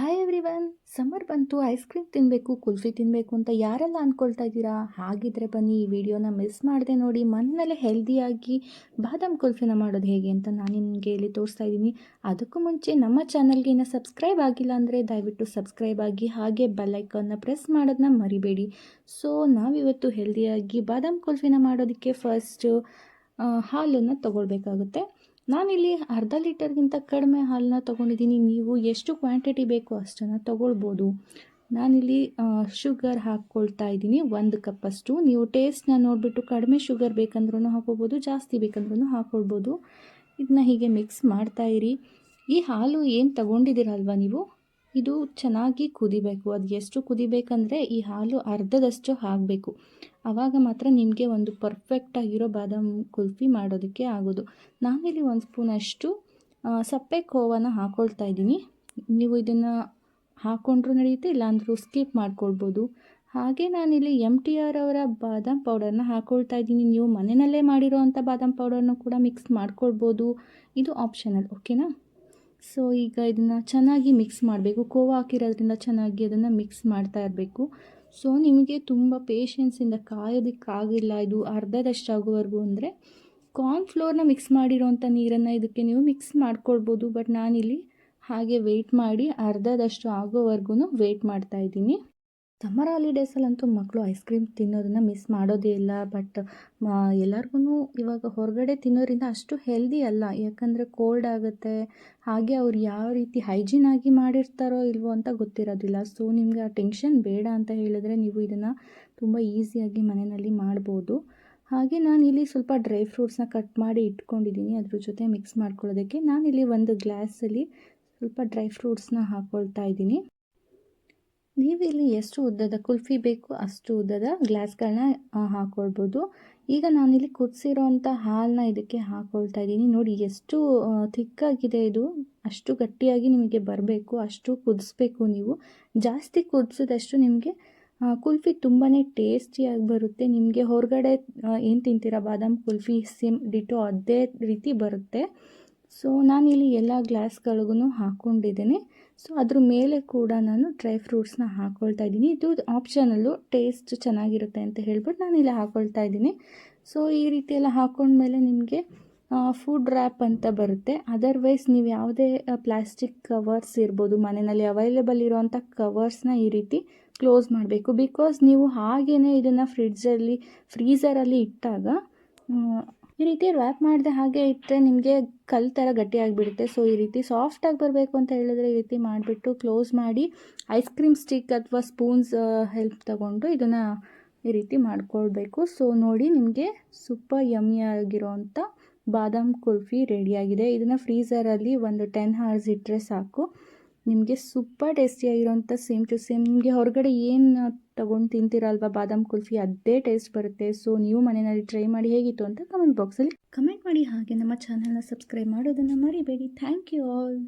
Hi everyone summer ಬಂತು. Ice cream ತಿನ್ನಬೇಕು ಕುಲ್ಫಿ ತಿನ್ನಬೇಕು ಅಂತ ಯಾರೆಲ್ಲ ಅಂದ್ಕೊಳ್ತಾ ಇದ್ದೀರಾ? ಹಾಗಿದ್ರೆ ಬನ್ನಿ, ಈ ವಿಡಿಯೋನ ಮಿಸ್ ಮಾಡಿದೆ ನೋಡಿ. ಮನೆಯಲ್ಲೇ ಹೆಲ್ದಿಯಾಗಿ ಬಾದಾಮ್ ಕುಲ್ಫಿನ ಮಾಡೋದು ಹೇಗೆ ಅಂತ ನಾನು ನಿಮಗೆ ಇಲ್ಲಿ ತೋರಿಸ್ತಾ ಇದ್ದೀನಿ. ಅದಕ್ಕೂ ಮುಂಚೆ ನಮ್ಮ ಚಾನಲ್ಗೆ ಇನ್ನೂ ಸಬ್ಸ್ಕ್ರೈಬ್ ಆಗಿಲ್ಲ ಅಂದರೆ ದಯವಿಟ್ಟು ಸಬ್ಸ್ಕ್ರೈಬ್ ಆಗಿ, ಹಾಗೆ ಬೆಲ್ಲೈಕನ್ನ ಪ್ರೆಸ್ ಮಾಡೋದನ್ನ ಮರಿಬೇಡಿ. ಸೊ ನಾವಿವತ್ತು ಹೆಲ್ದಿಯಾಗಿ ಬಾದಾಮ್ ಕುಲ್ಫಿನ ಮಾಡೋದಕ್ಕೆ ಫಸ್ಟು ಹಾಲನ್ನು ತಗೊಳ್ಬೇಕಾಗುತ್ತೆ. ನಾನಿಲ್ಲಿ ಅರ್ಧ ಲೀಟರ್ಗಿಂತ ಕಡಿಮೆ ಹಾಲನ್ನ ತೊಗೊಂಡಿದ್ದೀನಿ. ನೀವು ಎಷ್ಟು ಕ್ವಾಂಟಿಟಿ ಬೇಕೋ ಅಷ್ಟನ್ನು ತೊಗೊಳ್ಬೋದು. ನಾನಿಲ್ಲಿ ಶುಗರ್ ಹಾಕ್ಕೊಳ್ತಾ ಇದ್ದೀನಿ. ಒಂದು ಕಪ್ಪಷ್ಟು. ನೀವು ಟೇಸ್ಟ್ನ ನೋಡಿಬಿಟ್ಟು ಕಡಿಮೆ ಶುಗರ್ ಬೇಕಂದ್ರೂ ಹಾಕೋಬೋದು ಜಾಸ್ತಿ ಬೇಕಂದ್ರೂ ಹಾಕ್ಕೊಳ್ಬೋದು. ಇದನ್ನ ಹೀಗೆ ಮಿಕ್ಸ್ ಮಾಡ್ತಾಯಿರಿ ಈ ಹಾಲು ಏನು ತಗೊಂಡಿದ್ದೀರಲ್ವ ನೀವು? ಇದು ಚೆನ್ನಾಗಿ ಕುದಿಬೇಕು. ಅದು ಎಷ್ಟು ಕುದಿಬೇಕಂದ್ರೆ ಈ ಹಾಲು ಅರ್ಧದಷ್ಟು ಹಾಕಬೇಕು. ಆವಾಗ ಮಾತ್ರ ನಿಮಗೆ ಒಂದು ಪರ್ಫೆಕ್ಟಾಗಿರೋ ಬಾದಾಮ್ ಕುಲ್ಫಿ ಮಾಡೋದಕ್ಕೆ ಆಗೋದು. ನಾನಿಲ್ಲಿ ಒಂದು ಸ್ಪೂನಷ್ಟು ಸಪ್ಪೆ ಕೋವನ ಹಾಕ್ಕೊಳ್ತಾ ಇದ್ದೀನಿ. ನೀವು ಇದನ್ನು ಹಾಕ್ಕೊಂಡ್ರೂ ನಡೆಯುತ್ತೆ, ಇಲ್ಲಾಂದ್ರೂ ಸ್ಕಿಪ್ ಮಾಡ್ಕೊಳ್ಬೋದು. ಹಾಗೆ ನಾನಿಲ್ಲಿ ಎಂ ಟಿ ಆರ್ ಅವರ ಬಾದಾಮ್ ಪೌಡರ್ನ ಹಾಕ್ಕೊಳ್ತಾ ಇದ್ದೀನಿ. ನೀವು ಮನೆಯಲ್ಲೇ ಮಾಡಿರೋ ಅಂಥ ಬಾದಾಮ್ ಪೌಡರ್ನ ಕೂಡ ಮಿಕ್ಸ್ ಮಾಡ್ಕೊಳ್ಬೋದು. ಇದು ಆಪ್ಷನಲ್ ಓಕೆನಾ ಸೊ ಈಗ ಇದನ್ನು ಚೆನ್ನಾಗಿ ಮಿಕ್ಸ್ ಮಾಡಬೇಕು. ಕೋವಾ ಹಾಕಿರೋದ್ರಿಂದ ಚೆನ್ನಾಗಿ ಅದನ್ನು ಮಿಕ್ಸ್ ಮಾಡ್ತಾ ಇರಬೇಕು. ಸೊ ನಿಮಗೆ ತುಂಬ ಪೇಷನ್ಸಿಂದ ಕಾಯೋದಕ್ಕಾಗಿಲ್ಲ. ಇದು ಅರ್ಧದಷ್ಟು ಆಗೋವರೆಗೂ ಅಂದರೆ ಕಾರ್ನ್ಫ್ಲೋರ್ನ ಮಿಕ್ಸ್ ಮಾಡಿರೋಂಥ ನೀರನ್ನು ಇದಕ್ಕೆ ನೀವು ಮಿಕ್ಸ್ ಮಾಡ್ಕೊಳ್ಬೋದು. ಬಟ್ ನಾನಿಲ್ಲಿ ಹಾಗೆ ವೆಯ್ಟ್ ಮಾಡಿ ಅರ್ಧದಷ್ಟು ಆಗೋವರೆಗೂ ವೆಯ್ಟ್ ಮಾಡ್ತಾಯಿದ್ದೀನಿ ಸಮ್ಮರ್ ಹಾಲಿಡೇಸಲ್ಲಂತೂ ಮಕ್ಕಳು ಐಸ್ ಕ್ರೀಮ್ ತಿನ್ನೋದನ್ನು ಮಿಸ್ ಮಾಡೋದೇ ಇಲ್ಲ. ಬಟ್ ಎಲ್ಲರಿಗೂ ಇವಾಗ ಹೊರಗಡೆ ತಿನ್ನೋದ್ರಿಂದ ಅಷ್ಟು ಹೆಲ್ದಿ ಅಲ್ಲ. ಯಾಕಂದರೆ ಕೋಲ್ಡ್ ಆಗುತ್ತೆ. ಹಾಗೆ ಅವ್ರು ಯಾವ ರೀತಿ ಹೈಜೀನ್ ಆಗಿ ಮಾಡಿರ್ತಾರೋ ಇಲ್ವೋ ಅಂತ ಗೊತ್ತಿರೋದಿಲ್ಲ. ಸೊ, ನಿಮಗೆ ಆ ಟೆನ್ಷನ್ ಬೇಡ ಅಂತ ಹೇಳಿದ್ರೆ ನೀವು ಇದನ್ನು ತುಂಬ ಈಸಿಯಾಗಿ ಮನೆಯಲ್ಲಿ ಮಾಡ್ಬೋದು. ಹಾಗೆ ನಾನು ಇಲ್ಲಿ ಸ್ವಲ್ಪ ಡ್ರೈ ಫ್ರೂಟ್ಸ್ನ ಕಟ್ ಮಾಡಿ ಇಟ್ಕೊಂಡಿದ್ದೀನಿ. ಅದ್ರ ಜೊತೆ ಮಿಕ್ಸ್ ಮಾಡ್ಕೊಳ್ಳೋದಕ್ಕೆ ನಾನಿಲ್ಲಿ ಒಂದು ಗ್ಲಾಸಲ್ಲಿ ಸ್ವಲ್ಪ ಡ್ರೈ ಫ್ರೂಟ್ಸ್ನ ಹಾಕ್ಕೊಳ್ತಾ ಇದ್ದೀನಿ. ನೀವು ಇಲ್ಲಿ ಎಷ್ಟು ಉದ್ದದ ಕುಲ್ಫಿ ಬೇಕು ಅಷ್ಟು ಉದ್ದದ ಗ್ಲಾಸ್ಗಳನ್ನ ಹಾಕ್ಕೊಳ್ಬೋದು ಈಗ ನಾನಿಲ್ಲಿ ಕುದಿಸಿರೋಂಥ ಹಾಲನ್ನ ಇದಕ್ಕೆ ಹಾಕ್ಕೊಳ್ತಾ ಇದ್ದೀನಿ. ನೋಡಿ ಎಷ್ಟು ಥಿಕ್ಕಾಗಿದೆ ಇದು. ಅಷ್ಟು ಗಟ್ಟಿಯಾಗಿ ನಿಮಗೆ ಬರಬೇಕು, ಅಷ್ಟು ಕುದಿಸ್ಬೇಕು ನೀವು. ಜಾಸ್ತಿ ಕುದಿಸಿದಷ್ಟು ನಿಮಗೆ ಕುಲ್ಫಿ ತುಂಬಾ ಟೇಸ್ಟಿಯಾಗಿ ಬರುತ್ತೆ. ನಿಮಗೆ ಹೊರಗಡೆ ಏನು ತಿಂತೀರ? ಬಾದಾಮ್ ಕುಲ್ಫಿ, ಸಿಮ್, ಡಿಟೋ ಅದೇ ರೀತಿ ಬರುತ್ತೆ. ಸೊ, ನಾನಿಲ್ಲಿ ಎಲ್ಲ ಗ್ಲಾಸ್ಗಳಿಗೂ ಹಾಕ್ಕೊಂಡಿದ್ದೇನೆ ಸೊ ಅದ್ರ ಮೇಲೆ ಕೂಡ ನಾನು ಡ್ರೈ ಫ್ರೂಟ್ಸ್ನ ಹಾಕ್ಕೊಳ್ತಾ ಇದ್ದೀನಿ. ಇದು ಆಪ್ಷನಲ್ಲು ಟೇಸ್ಟ್ ಚೆನ್ನಾಗಿರುತ್ತೆ ಅಂತ ಹೇಳ್ಬಿಟ್ಟು ನಾನು ಇಲ್ಲಿ ಹಾಕ್ಕೊಳ್ತಾ ಇದ್ದೀನಿ. ಸೊ ಈ ರೀತಿ ಎಲ್ಲ ಹಾಕ್ಕೊಂಡ್ಮೇಲೆ ನಿಮಗೆ ಫುಡ್ ರ್ಯಾಪ್ ಅಂತ ಬರುತ್ತೆ. ಅದರ್ವೈಸ್ ನೀವು ಯಾವುದೇ ಪ್ಲಾಸ್ಟಿಕ್ ಕವರ್ಸ್ ಇರ್ಬೋದು, ಮನೆಯಲ್ಲಿ ಅವೈಲೇಬಲ್ ಇರೋವಂಥ ಕವರ್ಸ್ನ ಈ ರೀತಿ ಕ್ಲೋಸ್ ಮಾಡಬೇಕು. ಬಿಕಾಸ್ ನೀವು ಹಾಗೇ ಇದನ್ನು ಫ್ರಿಡ್ಜಲ್ಲಿ ಫ್ರೀಝರಲ್ಲಿ ಇಟ್ಟಾಗ ಈ ರೀತಿ ರ್ಯಾಪ್ ಮಾಡಿದೆ ಹಾಗೆ ಇಟ್ಟರೆ ನಿಮಗೆ ಕಲ್ ಥರ ಗಟ್ಟಿಯಾಗಿಬಿಡುತ್ತೆ ಸೊ ಈ ರೀತಿ ಸಾಫ್ಟಾಗಿ ಬರಬೇಕು ಅಂತ ಹೇಳಿದ್ರೆ ಈ ರೀತಿ ಮಾಡಿಬಿಟ್ಟು ಕ್ಲೋಸ್ ಮಾಡಿ ಐಸ್ ಕ್ರೀಮ್ ಸ್ಟಿಕ್ ಅಥವಾ ಸ್ಪೂನ್ಸ್ ಹೆಲ್ಪ್ ತಗೊಂಡು ಇದನ್ನು ಈ ರೀತಿ ಮಾಡ್ಕೊಳ್ಬೇಕು. ಸೊ ನೋಡಿ ನಿಮಗೆ ಸೂಪರ್ ಯಮ್ಮಿಯಾಗಿರೋವಂಥ ಬಾದಾಮ್ ಕುಲ್ಫಿ ರೆಡಿಯಾಗಿದೆ ಇದನ್ನು ಫ್ರೀಝರಲ್ಲಿ ಒಂದು ಟೆನ್ ಹವರ್ಸ್ ಇಟ್ಟರೆ ಸಾಕು. ನಿಮಗೆ ಸೂಪರ್ ಟೇಸ್ಟಿಯಾಗಿರೋಂಥ ಸೇಮ್ ಟು ಸೇಮ್ ನಿಮಗೆ ಹೊರಗಡೆ ಏನು ತೊಗೊಂಡು ತಿಂತೀರಲ್ವ? ಬಾದಾಮ್ ಕುಲ್ಫಿ ಅದೇ ಟೇಸ್ಟ್ ಬರುತ್ತೆ. ಸೊ ನೀವು ಮನೆಯಲ್ಲಿ ಟ್ರೈ ಮಾಡಿ ಹೇಗಿತ್ತು ಅಂತ ಕಮೆಂಟ್ ಬಾಕ್ಸಲ್ಲಿ ಕಮೆಂಟ್ ಮಾಡಿ ಹಾಗೆ ನಮ್ಮ ಚಾನಲ್ನ ಸಬ್ಸ್ಕ್ರೈಬ್ ಮಾಡೋದನ್ನು ಮರಿಬೇಡಿ. Thank you all